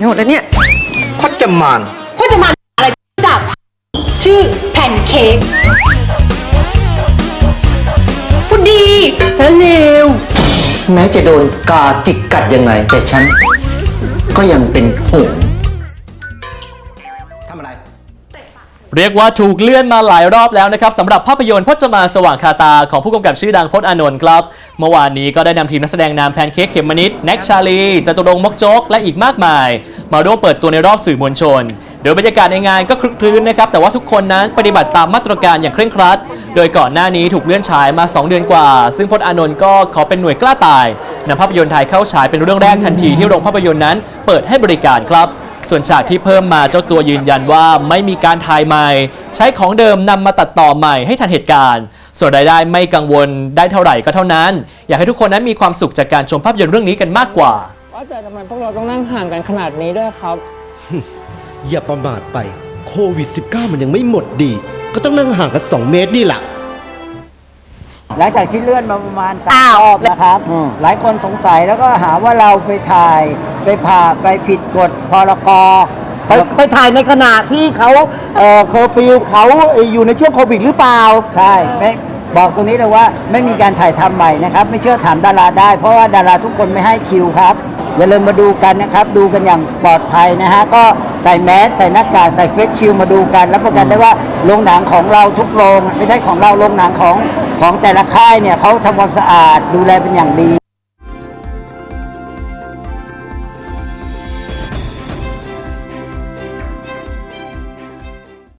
ไปหมดแล้วเนี่ยพจมานพจมานอะไรจับชื่อแผ่นเค้กพูดดีฉันเลวแม้จะโดนกาจิกกัดยังไง แต่ฉัน ก็ยังเป็นหงส์ทำอะไร เรียกว่าถูกเลื่อนมาหลายรอบแล้วนะครับสำหรับภาพยนตร์พจมานสว่างคาตาของผู้กำกับชื่อดังพจน์อานนท์ครับ เมื่อวานนี้ก็ได้นำทีมนักแสดงนามแพนเค้กเขมมนิดแน็กชาลีจตุรงค์มกจกและอีกมากมาย มาร่วมเปิดตัวในรอบสื่อมวลชน โดยบรรยากาศในงานก็คลึกคลื้นนะครับ แต่ว่าทุกคนนั้นปฏิบัติตามมาตรการอย่างเคร่งครัด โดยก่อนหน้านี้ถูกเลื่อนฉายมา 2 เดือนกว่า ซึ่งพจน์อานนท์ก็ขอเป็นหน่วยกล้าตายนำภาพยนตร์ไทยเข้าฉายเป็นเรื่องแรกทันทีที่โรงภาพยนตร์นั้นเปิดให้บริการครับส่วนฉากที่เพิ่มมาเจ้าตัวยืนยันว่าไม่มีการถ่ายใหม่ ใช้ของเดิมนำมาตัดต่อใหม่ให้ทันเหตุการณ์ ส่วนรายได้ไม่กังวลได้เท่าไหร่ก็เท่านั้น อยากให้ทุกคนนั้นมีความสุขจากการชมภาพยนตร์เรื่องนี้กันมากกว่า ว่าแต่ทำไมพวกเราต้องนั่งห่างกันขนาดนี้ด้วยครับ อย่าประมาทไปโควิด -19 มันยังไม่หมดดี ก็ต้องนั่งห่างกัน 2 เมตรนี่แหละหลังจากที่เลื่อนมาประมาณสามรอบนะครับ หลายคนสงสัยแล้วก็หาว่าเราไปถ่ายไปผ่าไปผิดกฎพรกไปไปถ่ายในขณะที่เขาเอ่อเคอร์ฟิวเขาอยู่ในช่วงโควิดหรือเปล่า ใช่ไม่ บอกตรงนี้เลยว่าไม่มีการถ่ายทำใหม่นะครับ ไม่เชื่อถามดาราได้ เพราะว่าดาราทุกคนไม่ให้คิวครับ อย่าลืมมาดูกันนะครับ ดูกันอย่างปลอดภัยนะฮะ ก็ใส่แมสใส่หน้ากากใส่เฟซชิลมาดูกัน รับประกันได้ว่าโรงหนังของเราทุกโรงไม่ใช่ของเราโรงหนังของของแต่ละค่ายเนี่ยเขาทำความสะอาดดูแลเป็นอย่างดี